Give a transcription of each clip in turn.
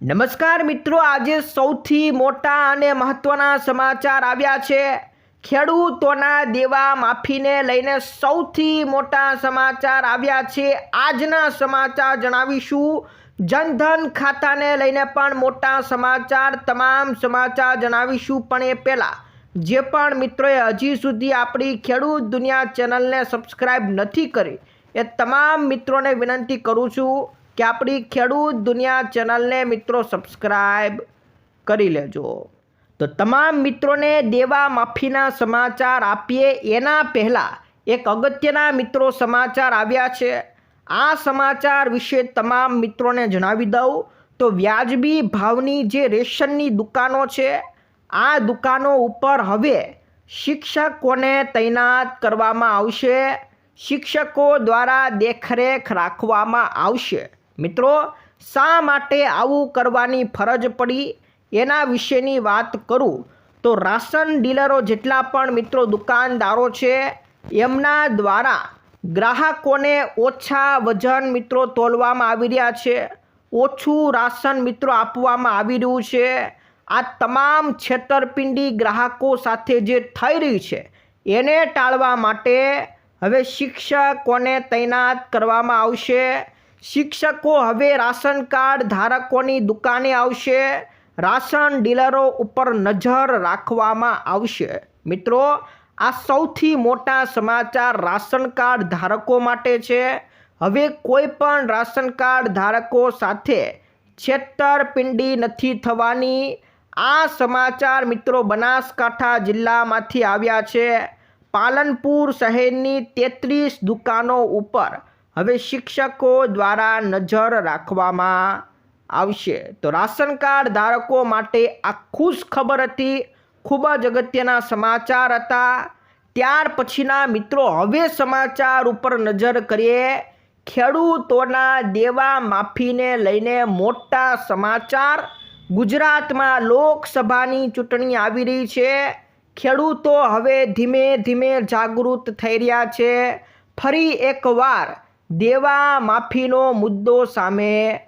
નમસ્કાર મિત્રો, આજે સૌથી મોટા અને મહત્વના સમાચાર આવ્યા છે. ખેડૂતોના દેવા માફીને લઈને સૌથી મોટા સમાચાર આવ્યા છે. આજના સમાચાર જણાવીશું. જનધન ખાતાને લઈને પણ મોટા સમાચાર, તમામ સમાચાર જણાવીશું. પણ એ પહેલાં, જે પણ મિત્રોએ હજી સુધી આપણી ખેડૂત દુનિયા ચેનલને સબસ્ક્રાઈબ નથી કરી, એ તમામ મિત્રોને વિનંતી કરું છું કે આપણી ખેડૂત દુનિયા ચેનલને મિત્રો સબસ્ક્રાઈબ કરી લેજો. તો તમામ મિત્રોને દેવા માફીના સમાચાર આપીએ. એના પહેલાં એક અગત્યના મિત્રો સમાચાર આવ્યા છે. આ સમાચાર વિશે તમામ મિત્રોને જણાવી દઉં. તો વ્યાજબી ભાવની જે રેશનની દુકાનો છે, આ દુકાનો ઉપર હવે શિક્ષકોને તૈનાત કરવામાં આવશે. શિક્ષકો દ્વારા દેખરેખ રાખવામાં આવશે. મિત્રો, શા માટે આવું કરવાની ફરજ પડી? એના વિશેની વાત કરું. તો રાશન ડીલરો જેટલા પણ મિત્રો દુકાનદારો છે, એમના દ્વારા ગ્રાહકોને ઓછા વજન મિત્રો તોલવામાં આવી રહ્યા છે. ઓછું રાશન મિત્રો આપવામાં આવી રહ્યું છે. આ તમામ છેતરપિંડી ગ્રાહકો સાથે જે થઈ રહી છે, એને ટાળવા માટે હવે શિક્ષકોને તૈનાત કરવામાં આવશે. શિક્ષકો હવે રાશન કાર્ડ ધારકોની દુકાને આવશે. રાશન ડીલરો ઉપર નજર રાખવામાં આવશે. મિત્રો, આ સૌથી મોટા સમાચાર રાશન કાર્ડ ધારકો માટે છે. હવે કોઈ પણ રાશન કાર્ડ ધારકો સાથે છેતરપિંડી નથી થવાની. આ સમાચાર મિત્રો બનાસકાંઠા જિલ્લામાંથી આવ્યા છે. પાલનપુર શહેરની તેત્રીસ દુકાનો ઉપર હવે શિક્ષકો દ્વારા નજર રાખવામાં આવશે. તો રાશન કાર્ડ ધારકો માટે આ ખુશ ખબર હતી. ખૂબ જ અગત્યના સમાચાર હતા. ત્યાર પછીના મિત્રો, હવે સમાચાર ઉપર નજર કરીએ. ખેડૂતોના દેવા માફીને લઈને મોટા સમાચાર. ગુજરાતમાં લોકસભાની ચૂંટણી આવી રહી છે. ખેડૂતો હવે ધીમે ધીમે જાગૃત થઈ રહ્યા છે. ફરી એકવાર દેવા માફીનો મુદ્દો સામે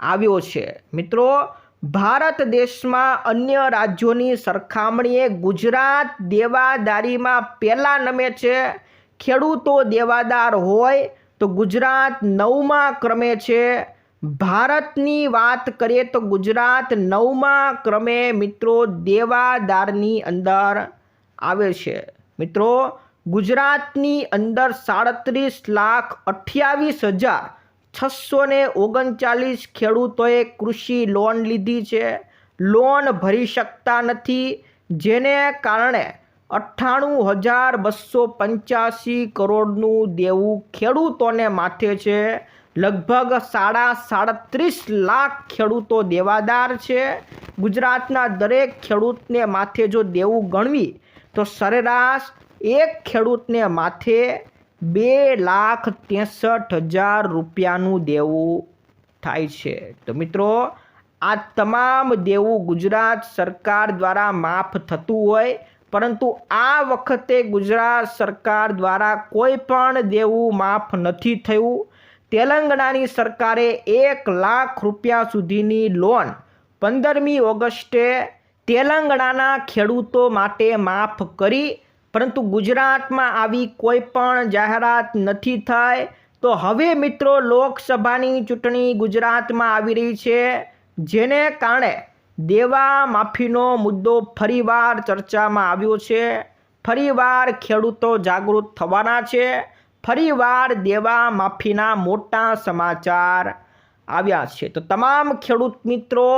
આવ્યો છે. મિત્રો, ભારત દેશમાં અન્ય રાજ્યોની સરખામણીએ ગુજરાત દેવાદારીમાં પહેલા નમે છે. ખેડૂતો દેવાદાર હોય તો ગુજરાત નવમા ક્રમે છે. ભારતની વાત કરીએ તો ગુજરાત નવમા ક્રમે મિત્રો દેવાદારની અંદર આવે છે. મિત્રો ગુજરાતની અંદર સાડત્રીસ લાખ અઠ્યાવીસ હજાર છસો ને ઓગણચાલીસ ખેડૂતોએ કૃષિ લોન લીધી છે. લોન ભરી શકતા નથી, જેને કારણે અઠ્ઠાણું હજાર બસો પંચ્યાસી કરોડનું દેવું ખેડૂતોને માથે છે. લગભગ સાડા સાડત્રીસ લાખ ખેડૂતો દેવાદાર છે. ગુજરાતના દરેક ખેડૂતને માથે જો દેવું ગણવી, તો સરેરાશ એક ખેડૂતને માથે બે લાખ ત્રેસઠ હજાર રૂપિયાનું દેવું થાય છે. તો મિત્રો, આ તમામ દેવું ગુજરાત સરકાર દ્વારા માફ થતું હોય, પરંતુ આ વખતે ગુજરાત સરકાર દ્વારા કોઈ પણ દેવું માફ નથી થયું. તેલંગાણાની સરકારે એક લાખ રૂપિયા સુધીની લોન પંદરમી ઓગસ્ટે તેલંગાણાના ખેડૂતો માટે માફ કરી પરંતુ ગુજરાતમાં આવી કોઈ પણ જાહેરાત નથી થઈ તો હવે મિત્રો લોકસભાની ચૂંટણી ગુજરાતમાં આવી રહી છે, જેને કારણે દેવા માફીનો મુદ્દો ફરીવાર ચર્ચામાં આવ્યો છે. ફરીવાર ખેડૂતો જાગૃત થવાના છે. ફરીવાર દેવા માફીના મોટા સમાચાર આવ્યા છે. તો તમામ ખેડૂત મિત્રો,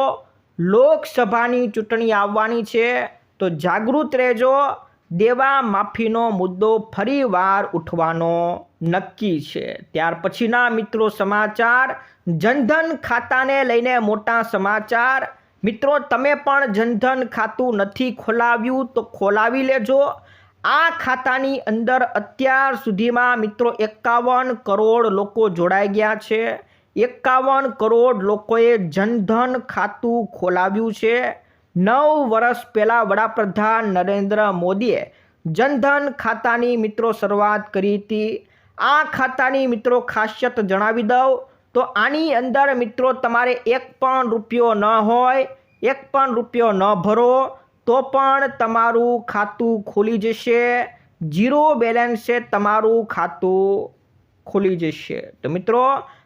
લોકસભાની ચૂંટણી આવવાની છે, તો જાગૃત રહેજો. દેવા માફીનો મુદ્દો ફરીવાર ઉઠવાનો નક્કી છે. ત્યાર પછીના મિત્રો સમાચાર, જનધન ખાતાને લઈને મોટા સમાચાર. મિત્રો, તમે પણ જનધન ખાતું નથી ખોલાવ્યું તો ખોલાવી લેજો. આ ખાતાની અંદર અત્યાર સુધીમાં મિત્રો એકાવન કરોડ લોકો જોડાઈ ગયા છે. એકાવન કરોડ લોકોએ જનધન ખાતું ખોલાવ્યું છે. નવ વર્ષ પહેલાં વડાપ્રધાન નરેન્દ્ર મોદીએ જનધન ખાતાની મિત્રો શરૂઆત કરી હતી. આ ખાતાની મિત્રો ખાસિયત જણાવી દઉં તો આની અંદર મિત્રો તમારે એક પણ રૂપિયો ન હોય, એક પણ રૂપિયો ન ભરો, તો પણ તમારું ખાતું ખુલી જશે. જીરો બેલેન્સે તમારું ખાતું ખુલી જશે. તો મિત્રો,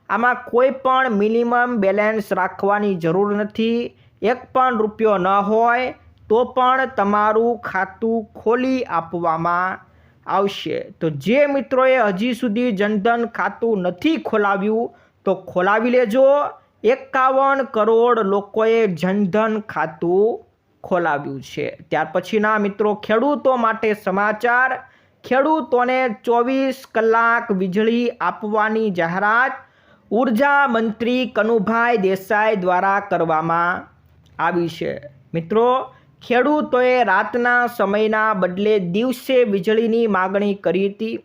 આમાં કોઈ પણ મિનિમમ બેલેન્સ રાખવાની જરૂર નથી. એક પણ રૂપિયો ન હોય, તો પણ તમારું ખાતું ખોલી આપવામાં આવશે. તો જે મિત્રોએ હજી સુધી જનધન ખાતું નથી ખોલાવ્યું, તો ખોલાવી લેજો. એકાવન કરોડ લોકોએ જનધન ખાતું ખોલાવ્યું છે. ત્યાર પછીના મિત્રો, ખેડૂતો માટે સમાચાર. ખેડૂતોને ચોવીસ કલાક વીજળી આપવાની જાહેરાત ઊર્જા મંત્રી કનુભાઈ દેસાઈ દ્વારા કરવામાં આવી છે. મિત્રો, ખેડૂતોએ રાતના સમયના બદલે દિવસે વીજળીની માગણી કરી હતી.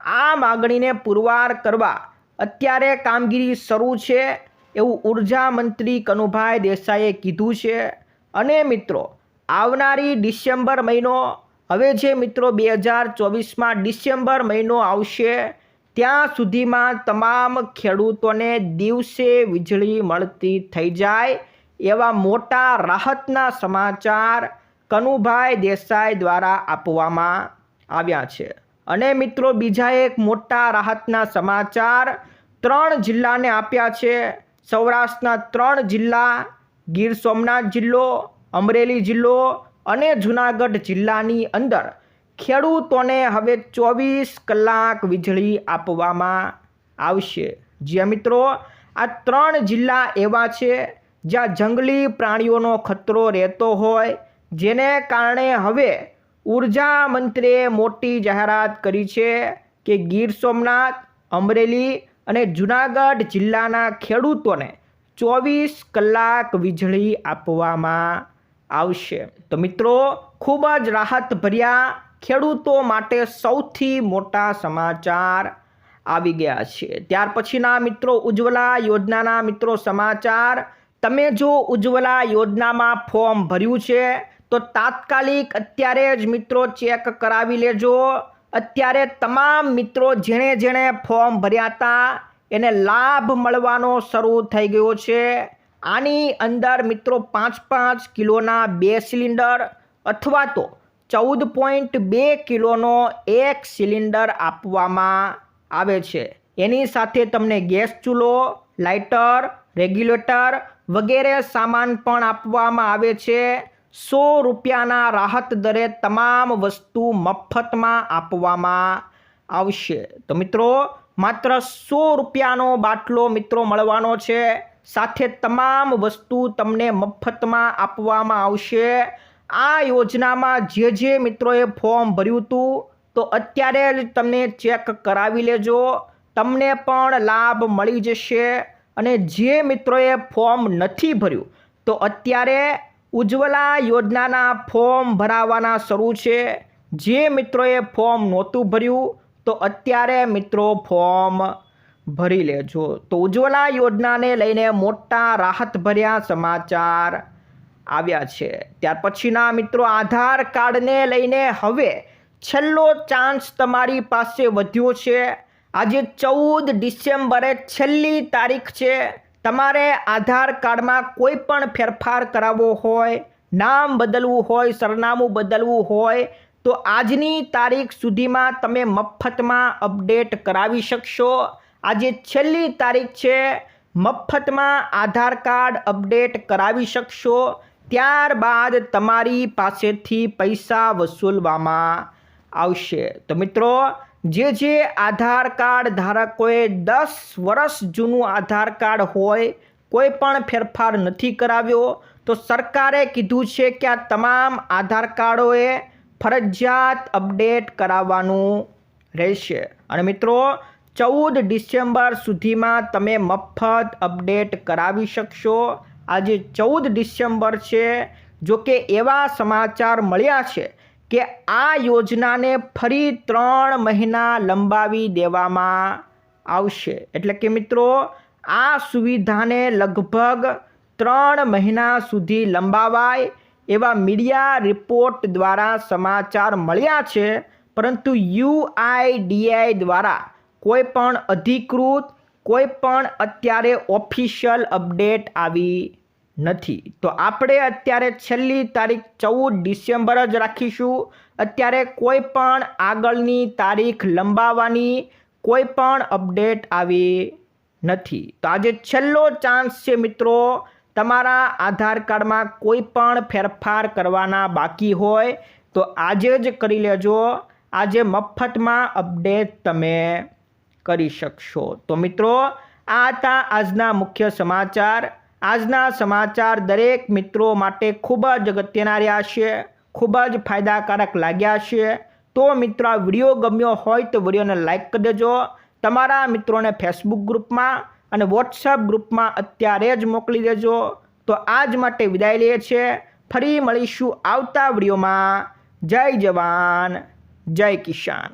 આ માગણીને પુરવાર કરવા અત્યારે કામગીરી શરૂ છે એવું ઊર્જા મંત્રી કનુભાઈ દેસાઈએ કીધું છે. અને મિત્રો, આવનારી ડિસેમ્બર મહિનો, હવે જે મિત્રો બે હજાર ચોવીસમાં ડિસેમ્બર મહિનો આવશે, ત્યાં સુધીમાં તમામ ખેડૂતોને દિવસે વીજળી મળતી થઈ જાય એવા મોટા રાહતના સમાચાર કનુભાઈ દેસાઈ દ્વારા આપવામાં આવ્યા છે. અને મિત્રો, બીજા એક મોટા રાહતના સમાચાર ત્રણ જિલ્લાને આપ્યા છે. સૌરાષ્ટ્રના ત્રણ જિલ્લા, ગીર સોમનાથ જિલ્લો, અમરેલી જિલ્લો અને જુનાગઢ જિલ્લાની અંદર ખેડૂતોને હવે ચોવીસ કલાક વીજળી આપવામાં આવશે. જ્યાં મિત્રો, આ ત્રણ જિલ્લા એવા છે જ્યાં જંગલી પ્રાણીઓનો ખતરો રહેતો હોય, જેને કારણે હવે ઊર્જા મંત્રીએ મોટી જાહેરાત કરી છે કે ગીર સોમનાથ, અમરેલી અને જુનાગઢ જિલ્લાના ખેડૂતોને ચોવીસ કલાક વીજળી આપવામાં આવશે. તો મિત્રો, ખૂબ જ રાહત ભર્યા ખેડૂતો માટે સૌથી મોટા સમાચાર આવી ગયા છે. ત્યાર પછીના મિત્રો, ઉજ્જવલા યોજનાના મિત્રો સમાચાર તમે જો ઉજ્જવલા યોજનામાં ફોર્મ ભર્યું છે, તો તાત્કાલિક અત્યારે જ મિત્રો ચેક કરાવી લેજો. અત્યારે તમામ મિત્રો જેણે જેણે ફોર્મ ભર્યા હતા, એને લાભ મળવાનો શરૂ થઈ ગયો છે. આની અંદર મિત્રો પાંચ પાંચ કિલોના બે સિલિન્ડર અથવા તો ચૌદ પોઈન્ટ બે કિલોનો એક સિલિન્ડર આપવામાં આવે છે. એની સાથે તમને ગેસ ચૂલો, લાઇટર, રેગ્યુલેટર વગેરે સામાન પણ આપવામાં આવે છે. સો રૂપિયાના રાહત દરે તમામ વસ્તુ મફતમાં આપવામાં આવશે. તો મિત્રો, માત્ર સો રૂપિયાનો બાટલો મિત્રો મળવાનો છે. સાથે તમામ વસ્તુ તમને મફતમાં આપવામાં આવશે. આ યોજનામાં જે જે મિત્રોએ ફોર્મ ભર્યું હતું, તો અત્યારે જ તમને ચેક કરાવી લેજો. તમને પણ લાભ મળી જશે. અને જે મિત્રોએ ફોર્મ નથી ભર્યું, તો અત્યારે ઉજ્જવલા યોજનાના ફોર્મ ભરાવાના શરૂ છે. જે મિત્રોએ ફોર્મ નહોતું ભર્યું, તો અત્યારે મિત્રો ફોર્મ ભરી લેજો. તો ઉજ્જવલા યોજનાને લઈને મોટા રાહતભર્યા સમાચાર આવ્યા છે. ત્યાર પછીના મિત્રો આધાર કાર્ડને લઈને હવે છેલ્લો ચાન્સ તમારી પાસે વધ્યો છે. આજે ચૌદ ડિસેમ્બરે છેલ્લી તારીખ છે. તમારે આધાર કાર્ડમાં કોઈ પણ ફેરફાર કરાવવો હોય, નામ બદલવું હોય, સરનામું બદલવું હોય, તો આજની તારીખ સુધીમાં તમે મફતમાં અપડેટ કરાવી શકશો. આજે છેલ્લી તારીખ છે. મફતમાં આધાર કાર્ડ અપડેટ કરાવી શકશો. ત્યારબાદ તમારી પાસેથી પૈસા વસૂલવામાં આવશે. તો મિત્રો જે જે આધાર કાર્ડ ધારકોએ દસ વર્ષ જૂનું આધાર કાર્ડ હોય, કોઈ પણ ફેરફાર નથી કરાવ્યો, તો સરકારે કીધું છે કે આ તમામ આધાર કાર્ડોએ ફરજિયાત અપડેટ કરાવવાનું રહેશે. અને મિત્રો, ચૌદ ડિસેમ્બર સુધીમાં તમે મફત અપડેટ કરાવી શકશો. આજે ચૌદ ડિસેમ્બર છે. જો કે એવા સમાચાર મળ્યા છે કે આ યોજનાને ફરી ત્રણ મહિના લંબાવી દેવામાં આવશે. એટલે કે મિત્રો, આ સુવિધાને લગભગ ત્રણ મહિના સુધી લંબાવાય એવા મીડિયા રિપોર્ટ દ્વારા સમાચાર મળ્યા છે. પરંતુ યુઆઈડીઆઈ દ્વારા કોઈ પણ અધિકૃત, કોઈ પણ અત્યારે ઓફિશિયલ અપડેટ આવી નથી. તો આપણે અત્યારે છેલ્લી તારીખ ચૌદ ડિસેમ્બર જ રાખીશું. અત્યારે કોઈ પણ આગળની તારીખ લંબાવવાની કોઈ પણ અપડેટ આવી નથી. તો આજે છેલ્લો ચાન્સ છે મિત્રો, તમારા આધાર કાર્ડમાં કોઈ પણ ફેરફાર કરવાના બાકી હોય તો આજે જ કરી લેજો. આજે મફતમાં અપડેટ તમે કરી શકશો. તો મિત્રો, આ હતા આજના મુખ્ય સમાચાર. આજના સમાચાર દરેક મિત્રો માટે ખૂબ જ અગત્યના રહ્યા છે. ખૂબ જ ફાયદાકારક લાગ્યા છે. તો મિત્રો, આ વીડિયો ગમ્યો હોય તો વિડીયોને લાઇક કરી દેજો. તમારા મિત્રોને ફેસબુક ગ્રુપમાં અને વોટ્સઅપ ગ્રુપમાં અત્યારે જ મોકલી દેજો. તો આજ માટે વિદાય લઈએ છીએ. ફરી મળીશું આવતા વિડીયોમાં. જય જવાન. જય કિસાન.